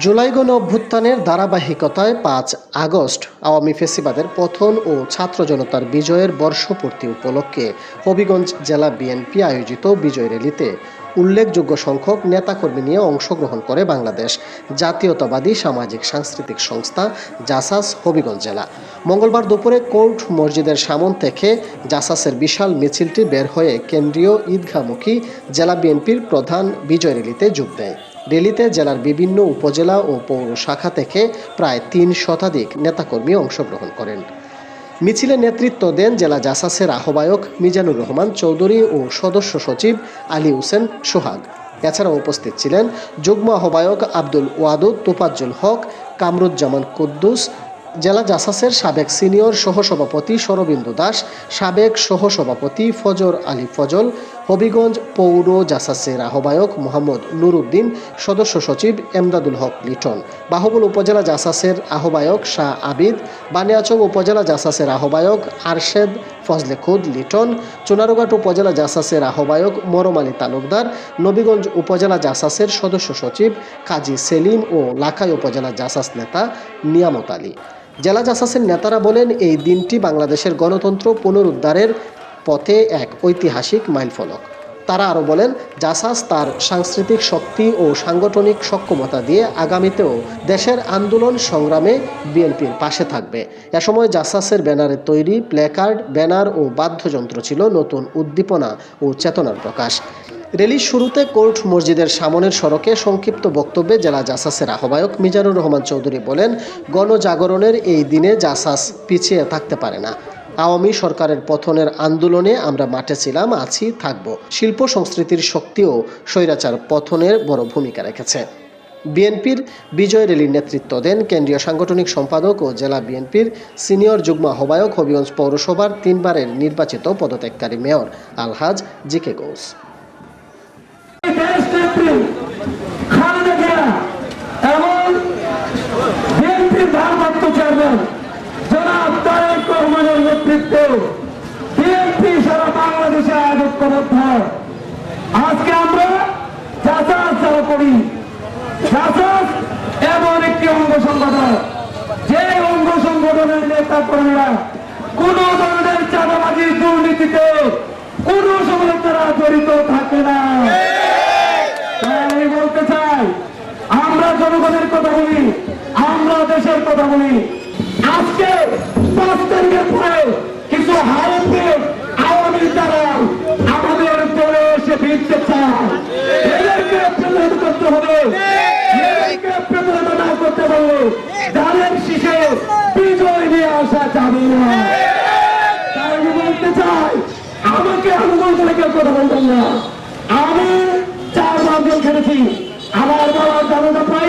জুলাই গণ অভ্যুত্থানের ধারাবাহিকতায় পাঁচ আগস্ট আওয়ামী ফেসিবাদের পথন ও ছাত্র জনতার বিজয়ের বর্ষপূর্তি উপলক্ষে হবিগঞ্জ জেলা বিএনপি আয়োজিত বিজয় র্যালিতে উল্লেখযোগ্য সংখ্যক নেতাকর্মী নিয়ে অংশগ্রহণ করে বাংলাদেশ, জাতীয়তাবাদী সামাজিক সাংস্কৃতিক সংস্থা জাসাস হবিগঞ্জ জেলা। মঙ্গলবার দুপুরে কোর্ট মসজিদের সামন থেকে জাসাসের বিশাল মিছিলটি বের হয়ে কেন্দ্রীয় ঈদগাহমুখী জেলা বিএনপির প্রধান বিজয় র্যালিতে যোগ দেয়। র্যালিতে জেলার বিভিন্ন উপজেলা ও পৌর শাখা থেকে প্রায় তিন শতাধিক নেতাকর্মী অংশগ্রহণ করেন। মিছিলে নেতৃত্ব দেন জেলা জাসাসের আহ্বায়ক মিজানুর রহমান চৌধুরী ও সদস্য সচিব আলী হোসেন সোহাগ। এছাড়া উপস্থিত ছিলেন যুগ্ম আহ্বায়ক আব্দুল ওয়াদুদ, তোফাজ্জুল হক, কামরুজ্জামান কুদ্দুস, জেলা জাসাসের সাবেক সিনিয়র সহসভাপতি শরবিন্দু দাস, সাবেক সহসভাপতি ফজর আলী ফজল হবিগঞ্জ পৌর জাসাসের আহ্বায়ক মোহাম্মদ নুরুদ্দিন, সদস্য সচিব এমদাদুল হক লিটন, বাহুবল উপজেলা জাসাসের আহ্বায়ক শাহ আবিদ বানিয়াচং উপজেলা জাসাসের আহ্বায়ক আরশেদ ফজলে খুদ লিটন, চুনারুঘাট উপজেলা জাসাসের আহ্বায়ক মরম আলী তালুকদার, নবীগঞ্জ উপজেলা জাসাসের সদস্য সচিব কাজী সেলিম ও লাখাই উপজেলা জাসাস নেতা নিয়ামত আলী। জেলা জাসাসের নেতারা বলেন, এই দিনটি বাংলাদেশের গণতন্ত্র পুনরুদ্ধারের পথে এক ঐতিহাসিক মাইলফলক। তারা আরও বলেন, জাসাস তার সাংস্কৃতিক শক্তি ও সাংগঠনিক সক্ষমতা দিয়ে আগামীতেও দেশের আন্দোলন সংগ্রামে বিএনপির পাশে থাকবে। এ সময় জাসাসের ব্যানারে তৈরি প্ল্যাকার্ড, ব্যানার ও বাদ্যযন্ত্র ছিল নতুন উদ্দীপনা ও চেতনার প্রকাশ। র্যালির শুরুতে কোর্ট মসজিদের সামনের সড়কে সংক্ষিপ্ত বক্তব্যে জেলা জাসাসের আহ্বায়ক মিজানুর রহমান চৌধুরী বলেন, গণজাগরণের এই দিনে জাসাস পিছিয়ে থাকতে পারে না। আওয়ামী সরকারের পথনের আন্দোলনে আমরা মাঠে ছিলাম, আছি, থাকব। শিল্প সংস্কৃতির শক্তিও স্বৈরাচার পথনের বড় ভূমিকা রেখেছে। বিএনপির বিজয় রেলির নেতৃত্ব দেন কেন্দ্রীয় সাংগঠনিক সম্পাদক ও জেলা বিএনপির সিনিয়র যুগ্ম আহ্বায়ক হবিগঞ্জ পৌরসভার তিনবারের নির্বাচিত পদত্যাগকারী মেয়র আলহাজ জিকে গোস দেশনেত্রী খালেদা জিয়া এবং বিএনপির ভারপ্রাপ্ত চেয়ারম্যান জনাব তারেক রহমানের নেতৃত্বে, বিএনপি সারা বাংলাদেশে ঐক্যবদ্ধ। আজকে আমরা চাচাস যারা করি এমন একটি অঙ্গ সংগঠন, যে অঙ্গ সংগঠনের নেতা কর্মীরা কোন ধরনের চাঁদাবাজি দুর্নীতিতে, কোন সময় তারা জড়িত থাকে না। আমি বলতে চাই, আমরা জনগণের কথা বলি, আমরা দেশের কথা বলি। আজকে পাঁচ তারিখের পরে কিছু আওয়ামী দ্বারা আমাদের দলে এসে ভিড়তে চায়। করতে হবে। নিয়ে আসা চাই না। আমি চার মাধ্যম খেলেছি। আমার জানাটা পাই